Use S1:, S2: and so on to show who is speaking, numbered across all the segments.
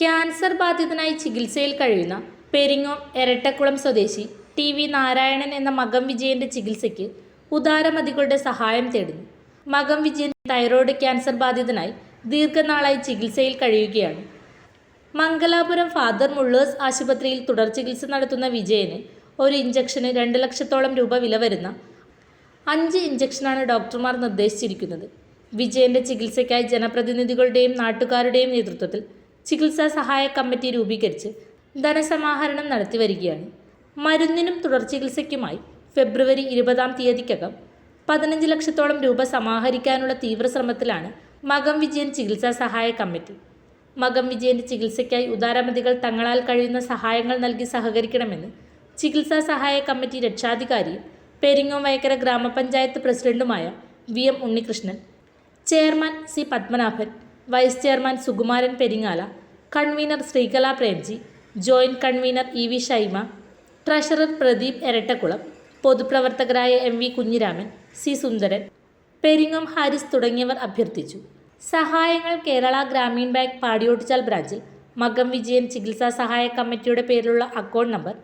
S1: Cancer ബാധിതനായി ചികിത്സയിൽ കഴിയുന്ന പെരിങ്ങോം എരട്ടക്കുളം സ്വദേശി ടി വി നാരായണൻ എന്ന മകം വിജയന്റെ ചികിത്സയ്ക്ക് ഉദാരമതികളുടെ സഹായം തേടുന്നു. മകം വിജയൻ തൈറോയ്ഡ് ക്യാൻസർ ബാധിതനായി ദീർഘനാളായി ചികിത്സയിൽ കഴിയുകയാണ്. മംഗലാപുരം ഫാദർ മുള്ളേഴ്സ് ആശുപത്രിയിൽ തുടർ ചികിത്സ നടത്തുന്ന വിജയന് ഒരു ഇഞ്ചക്ഷന് രണ്ട് ലക്ഷത്തോളം രൂപ വില വരുന്ന അഞ്ച് ഇഞ്ചക്ഷനാണ് ഡോക്ടർമാർ നിർദ്ദേശിച്ചിരിക്കുന്നത്. വിജയന്റെ ചികിത്സയ്ക്കായി ജനപ്രതിനിധികളുടെയും നാട്ടുകാരുടെയും നേതൃത്വത്തിൽ ചികിത്സാ സഹായ കമ്മിറ്റി രൂപീകരിച്ച് ധനസമാഹരണം നടത്തി വരികയാണ്. മരുന്നിനും തുടർ ചികിത്സയ്ക്കുമായി ഫെബ്രുവരി ഇരുപതാം തീയതിക്കകം പതിനഞ്ച് ലക്ഷത്തോളം രൂപ സമാഹരിക്കാനുള്ള തീവ്രശ്രമത്തിലാണ് മകം വിജയൻ ചികിത്സാ സഹായ കമ്മിറ്റി. മകം വിജയന്റെ ചികിത്സയ്ക്കായി ഉദാരമതികൾ തങ്ങളാൽ കഴിയുന്ന സഹായങ്ങൾ നൽകി സഹകരിക്കണമെന്ന് ചികിത്സാ സഹായ കമ്മിറ്റി രക്ഷാധികാരിയും പെരിങ്ങോം വയക്കര ഗ്രാമപഞ്ചായത്ത് പ്രസിഡന്റുമായ V M Unnikrishnan chairman C Padmanabhan vice chairman Sukumaran Peringala convener Sreekala Premji joint convener E V Shaima treasurer Pradeep Erattakkulam പൊതുപ്രവർത്തകരായ M V Kunhiraman C Sundaran Peringom Haris തുടങ്ങിയവർ അഭ്യർത്ഥിച്ചു. സഹായങ്ങൾ കേരള ഗ്രാമീൺ ബാങ്ക് പാടിയോട്ടിച്ചാൽ ബ്രാഞ്ചിൽ മകം വിജയൻ ചികിത്സാ സഹായ കമ്മിറ്റിയുടെ പേരിലുള്ള അക്കൗണ്ട് നമ്പർ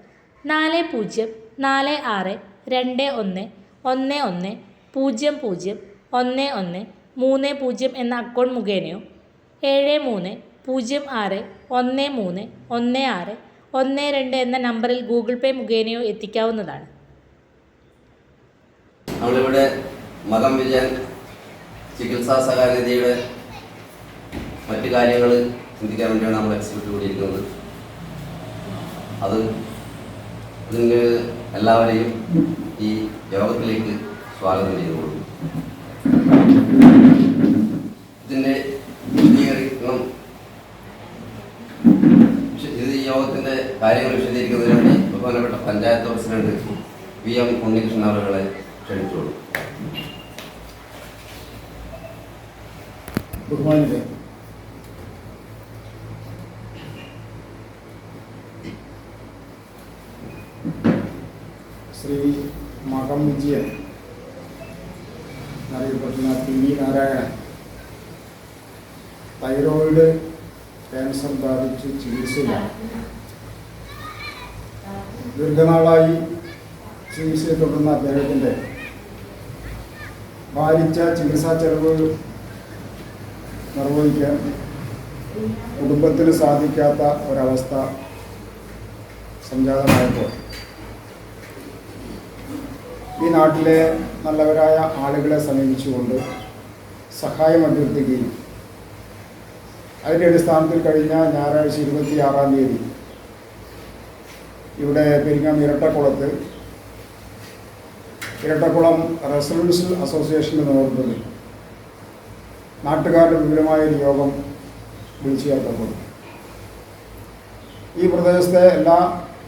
S1: നാല് പൂജ്യം നാല് ആറ് രണ്ട് ഒന്ന് ഒന്ന് ഒന്ന് പൂജ്യം പൂജ്യം ഒന്ന് ഒന്ന് മൂന്ന് പൂജ്യം എന്ന അക്കൗണ്ട് മുഖേനയോ ഏഴ് മൂന്ന് പൂജ്യം ആറ് ഒന്ന് മൂന്ന് ഒന്ന് ആറ് ഒന്ന് രണ്ട് എന്ന നമ്പറിൽ ഗൂഗിൾ പേ മുഖേനയോ എത്തിക്കാവുന്നതാണ്.
S2: നമ്മളിവിടെ മകം വിജയൻ ചികിത്സാ സഹായനിധിയുടെ മറ്റു കാര്യങ്ങൾ ചിന്തിക്കാൻ വേണ്ടിയാണ് നമ്മൾ എക്സിക്യൂട്ട് കൂടിയിരിക്കുന്നത്. അത് ഇതിന് എല്ലാവരെയും ഈ യോഗത്തിലേക്ക് സ്വാഗതം ചെയ്തുകൊള്ളു കാര്യങ്ങൾ വിശദീകരിക്കുന്നതിന് വേണ്ടി ബഹുമാനപ്പെട്ട panchayat president V M Unnikrishnan അവരുകളെ ക്ഷണിച്ചോളൂ.
S3: ശ്രീ മകം വിജയൻ അറിയപ്പെടുന്ന P V Narayanan thyroid cancer ബാധിച്ച് ചികിത്സയിലാണ്. ദീർഘനാളായി ചികിത്സയെ തുടർന്ന അദ്ദേഹത്തിന്റെ ഭാരിച്ച ചികിത്സാ ചെലവ് നിർവഹിക്കാൻ കുടുംബത്തിന് സാധിക്കാത്ത ഒരവസ്ഥ സംജാതമായപ്പോൾ ഈ നാട്ടിലെ നല്ലവരായ ആളുകളെ സമീപിച്ചുകൊണ്ട് സഹായം അഭ്യർത്ഥിക്കുകയും അതിന്റെ അടിസ്ഥാനത്തിൽ കഴിഞ്ഞ ഞായറാഴ്ച ഇരുപത്തി ആറാം തീയതി ഇവിടെ പെരിങ്ങാം ഇരട്ടക്കുളത്ത്. ഇരട്ടക്കുളം റെസിഡൻഷ്യൽ അസോസിയേഷന്റെ നേതൃത്വത്തിൽ നാട്ടുകാരുടെ വിപുലമായ ഒരു യോഗം വിളിച്ചു ചേർത്തപ്പോൾ. ഈ പ്രദേശത്തെ എല്ലാ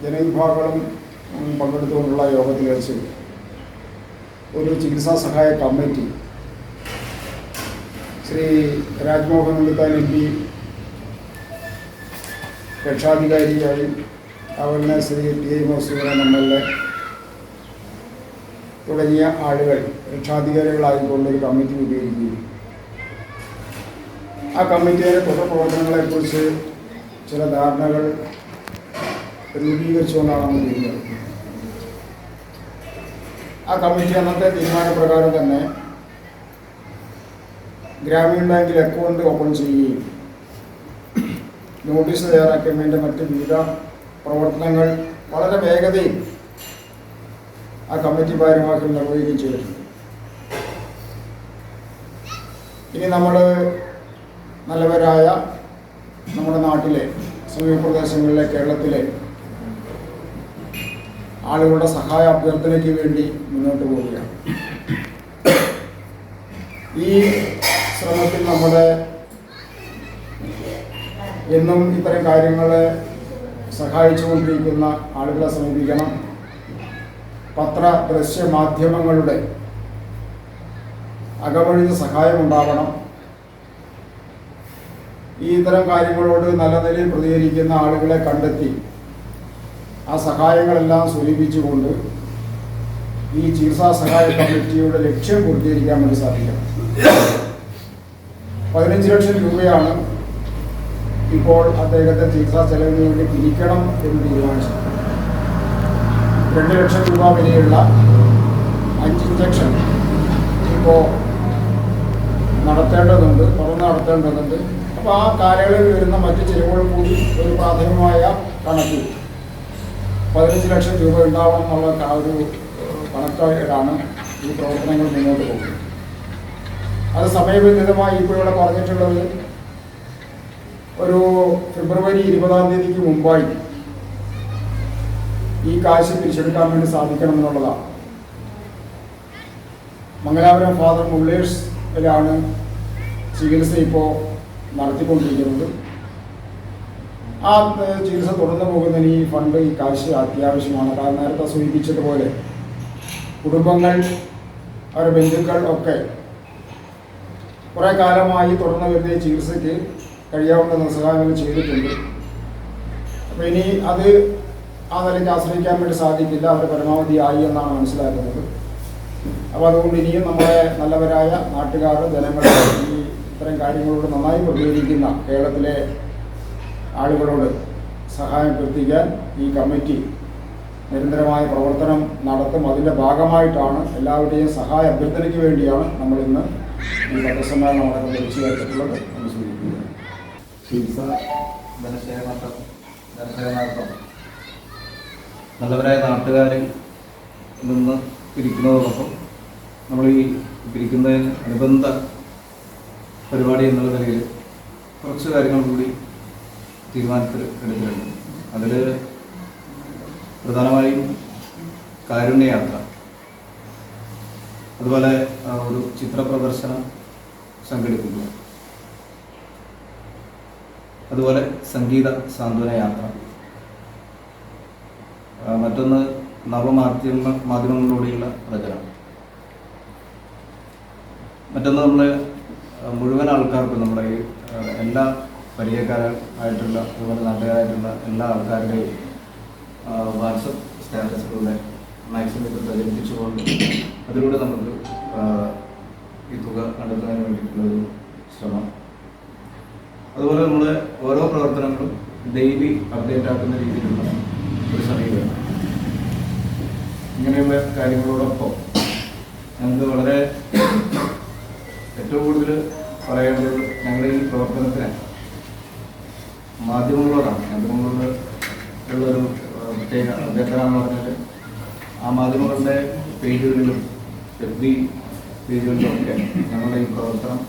S3: ജനവിഭാഗങ്ങളും പങ്കെടുത്തുകൊണ്ടുള്ള യോഗത്തിൽ വെച്ച് ഒരു ചികിത്സാ സഹായ committee Shri Rajmohan Unnithan M P രക്ഷാധികാരിയായും അതുപോലെ Shri T I Masooran M L A തുടങ്ങിയ ആളുകൾ രക്ഷാധികാരികളായിക്കൊണ്ട് ഒരു കമ്മിറ്റി രൂപീകരിക്കുകയും. ആ കമ്മിറ്റിയുടെ തുടർപ്രവർത്തനങ്ങളെക്കുറിച്ച് ചില ധാരണകൾ രൂപീകരിച്ചുകൊണ്ടാണ് നമ്മൾ ചെയ്യുന്നത് ആ കമ്മിറ്റി അന്നത്തെ തീരുമാനപ്രകാരം തന്നെ ഗ്രാമീണ ബാങ്കിൽ അക്കൗണ്ട് ഓപ്പൺ ചെയ്യുകയും നോട്ടീസ് തയ്യാറാക്കുന്നതിന്റെ മറ്റ് വിവിധ പ്രവർത്തനങ്ങൾ വളരെ വേഗതയിൽ ആ കമ്മിറ്റി ഭാരവാഹികൾ നിർവഹിക്കുകയും ചെയ്തിട്ടുണ്ട്. ഇനി നമ്മൾ നല്ലവരായ നമ്മുടെ നാട്ടിലെ സമീപ പ്രദേശങ്ങളിലെ കേരളത്തിലെ ആളുകളുടെ സഹായ അഭ്യർത്ഥനയ്ക്ക് വേണ്ടി മുന്നോട്ട് പോവുകയാണ്. ഈ ശ്രമത്തിൽ നമ്മുടെ എന്നും ഇത്തരം കാര്യങ്ങളെ സഹായിച്ചുകൊണ്ടിരിക്കുന്ന ആളുകളെ സമീപിക്കണം. പത്ര ദൃശ്യ മാധ്യമങ്ങളുടെ സഹായം ഉണ്ടാവണം ഈ ഇത്തരം കാര്യങ്ങളോട് നല്ല നിലയിൽ പ്രതികരിക്കുന്ന ആളുകളെ കണ്ടെത്തി ആ സഹായങ്ങളെല്ലാം സ്വരൂപിച്ചുകൊണ്ട് ഈ ചികിത്സാ സഹായ കമ്മിറ്റിയുടെ ലക്ഷ്യം പൂർത്തീകരിക്കാൻ വേണ്ടി സാധിക്കണം. പതിനഞ്ച് ലക്ഷം രൂപയാണ് ഇപ്പോൾ അദ്ദേഹത്തെ ചികിത്സാ ചെലവിന് വേണ്ടി പിരിക്കണം എന്ന് തീരുമാനിച്ചു. രണ്ട് ലക്ഷം രൂപ വിലയുള്ള അഞ്ച് ഇഞ്ചക്ഷൻ ഇപ്പോൾ നടത്തേണ്ടതുണ്ട് തുറന്ന് നടത്തേണ്ടതുണ്ട്. അപ്പോൾ ആ കാലയളവിൽ വരുന്ന മറ്റ് ചിലവുകൾ കൂടി ഒരു പ്രാഥമികമായ കണക്ക് പതിനഞ്ച് ലക്ഷം രൂപ ഉണ്ടാവണം എന്നുള്ള ഒരു കണക്കായിട്ടാണ് ഈ പ്രവർത്തനങ്ങൾ മുന്നോട്ട് പോകുന്നത്. അത് സമയബന്ധിതമായി ഇപ്പോൾ ഇവിടെ പറഞ്ഞിട്ടുള്ളത് ഒരു ഫെബ്രുവരി ഇരുപതാം തീയതിക്ക് മുമ്പായി ഈ കാശ് പിരിച്ചെടുക്കാൻ വേണ്ടി സാധിക്കണം എന്നുള്ളതാണ്. മംഗലാപുരം ഫാദർ മുള്ളേഴ്സിലാണ് ചികിത്സ ഇപ്പോൾ നടത്തിക്കൊണ്ടിരിക്കുന്നത്. ആ ചികിത്സ തുടർന്നു പോകുന്നതിന് ഈ ഫണ്ട് ഈ കാശ് അത്യാവശ്യമാണ്. കാരണം നേരത്തെ സൂചിപ്പിച്ചതുപോലെ കുടുംബങ്ങൾ അവരുടെ ബന്ധുക്കൾ ഒക്കെ കുറേ കാലമായി തുടർന്ന് വരുന്ന ചികിത്സയ്ക്ക് കഴിയാവുന്ന നിസ്സഹായങ്ങൾ ചെയ്തിട്ടുണ്ട്. അപ്പോൾ ഇനി അത് ആ നിലയ്ക്ക് ആശ്രയിക്കാൻ വേണ്ടി സാധിക്കില്ല അവർ പരമാവധി ആയി എന്നാണ് മനസ്സിലാക്കുന്നത്. അപ്പോൾ അതുകൊണ്ട് ഇനിയും നമ്മുടെ നല്ലവരായ നാട്ടുകാർ ജനങ്ങൾ ഈ ഇത്തരം കാര്യങ്ങളോട് നന്നായി പ്രതികരിക്കുന്ന കേരളത്തിലെ ആളുകളോട് സഹായം എത്തിക്കാൻ ഈ കമ്മിറ്റി നിരന്തരമായ പ്രവർത്തനം നടത്തും. അതിന്റെ ഭാഗമായിട്ടാണ് എല്ലാവരുടെയും സഹായ അഭ്യർത്ഥനയ്ക്ക് വേണ്ടിയാണ് നമ്മൾ ഇന്ന് ഈ പത്രസമ്മേളനം അടക്കം വിളിച്ചു സൂചിപ്പിക്കുന്നത്
S4: നല്ലവരായ നാട്ടുകാരിൽ നിന്ന് പിരിക്കുന്നതോടൊപ്പം നമ്മൾ ഈ പിരിക്കുന്നതിന് അനുബന്ധ പരിപാടി എന്നുള്ള നിലയിൽ കുറച്ച് കാര്യങ്ങൾ കൂടി തീരുമാനത്തിൽ എടുത്തിട്ടുണ്ട്. അതിൽ പ്രധാനമായും കാരുണ്യയാത്ര. അതുപോലെ ഒരു ചിത്ര പ്രദർശനം സംഘടിപ്പിക്കുക. അതുപോലെ സംഗീത സാന്ത്വന യാത്ര. മറ്റൊന്ന് നവമാധ്യമ മാധ്യമങ്ങളിലൂടെയുള്ള പ്രചരണം. മറ്റൊന്ന് നമ്മൾ മുഴുവൻ ആൾക്കാർക്കും നമ്മുടെ ഈ എല്ലാ പരിചയക്കാരായിട്ടുള്ള അതുപോലെ നാട്ടുകാരായിട്ടുള്ള എല്ലാ ആൾക്കാരുടെയും വാട്സപ്പ് സ്റ്റാറ്റസുകളുടെ മാക്സിമം ഇത് പ്രചരിപ്പിച്ചുകൊണ്ട് അതിലൂടെ നമുക്ക് ഈ തുക കണ്ടെത്തുന്നതിന് വേണ്ടിയിട്ടുള്ള ഒരു ശ്രമം അതുപോലെ നമ്മൾ ഓരോ പ്രവർത്തനങ്ങളും ഡെയിലി അപ്ഡേറ്റ് ആക്കുന്ന രീതിയിലുള്ള ഒരു സമീപനം ഇങ്ങനെയുള്ള കാര്യങ്ങളോടൊപ്പം ഞങ്ങൾക്ക് വളരെ ഏറ്റവും കൂടുതൽ പറയേണ്ടത് ഞങ്ങളുടെ ഈ പ്രവർത്തനത്തിന് മാധ്യമങ്ങളോടാണ്. മാധ്യമങ്ങളോട് ഉള്ളൊരു പ്രത്യേക അഭ്യർത്ഥന പറഞ്ഞാൽ ആ മാധ്യമങ്ങളുടെ പേജുകളിലും എഫ് ബി പേജുകളിലും ഒക്കെ ഞങ്ങളുടെ ഈ പ്രവർത്തനം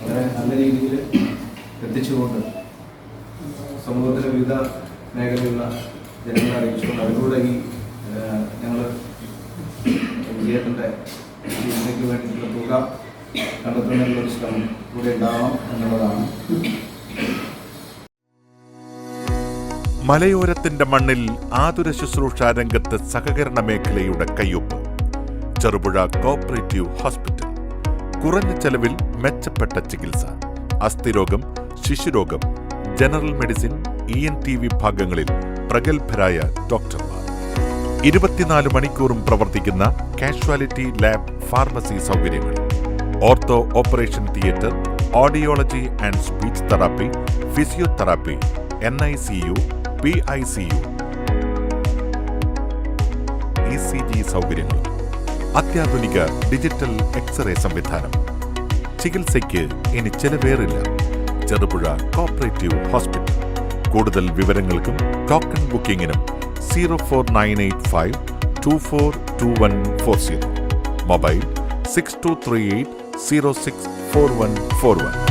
S4: വളരെ നല്ല രീതിയിൽ എത്തിച്ചുകൊണ്ട് സമൂഹത്തിലെ വിവിധ മേഖലയിലുള്ള ജനങ്ങളെ അറിയിച്ചുകൊണ്ട് അതിലൂടെ ഈ ഞങ്ങൾ വിജയത്തിന്റെ ഇന്ത്യയ്ക്ക് വേണ്ടിയിട്ടുള്ള തുക കണ്ടെത്തുന്നതിനുള്ള ഒരു ശ്രമം കൂടെ ഉണ്ടാവണം എന്നുള്ളതാണ്.
S5: മലയോരത്തിന്റെ മണ്ണിൽ ആതുര ശുശ്രൂഷ രംഗത്ത് സഹകരണ മേഖലയുടെ കയ്യൊപ്പ്. Cherupuzha cooperative hospital. കുറഞ്ഞ ചെലവിൽ മെച്ചപ്പെട്ട ചികിത്സ. അസ്ഥിരോഗം ശിശുരോഗം general medicine E N T വിഭാഗങ്ങളിൽ പ്രഗത്ഭരായ ഡോക്ടർമാർ. ഇരുപത്തിനാല് മണിക്കൂറും പ്രവർത്തിക്കുന്ന കാഷ്വാലിറ്റി ലാബ് ഫാർമസി സൗകര്യങ്ങൾ. Ortho operation theatre audiology and speech therapy physiotherapy N I C U P I C U. E C G സൗകര്യങ്ങൾ. അത്യാധുനിക ഡിജിറ്റൽ എക്സ്റേ സംവിധാനം. ചികിത്സയ്ക്ക് ഇനി ചെലവേറില്ല. Cherupuzha cooperative hospital. കൂടുതൽ വിവരങ്ങൾക്കും token ബുക്കിംഗിനും zero four nine eight five two four two one four zero. Mobile six two three eight zero six four one four one.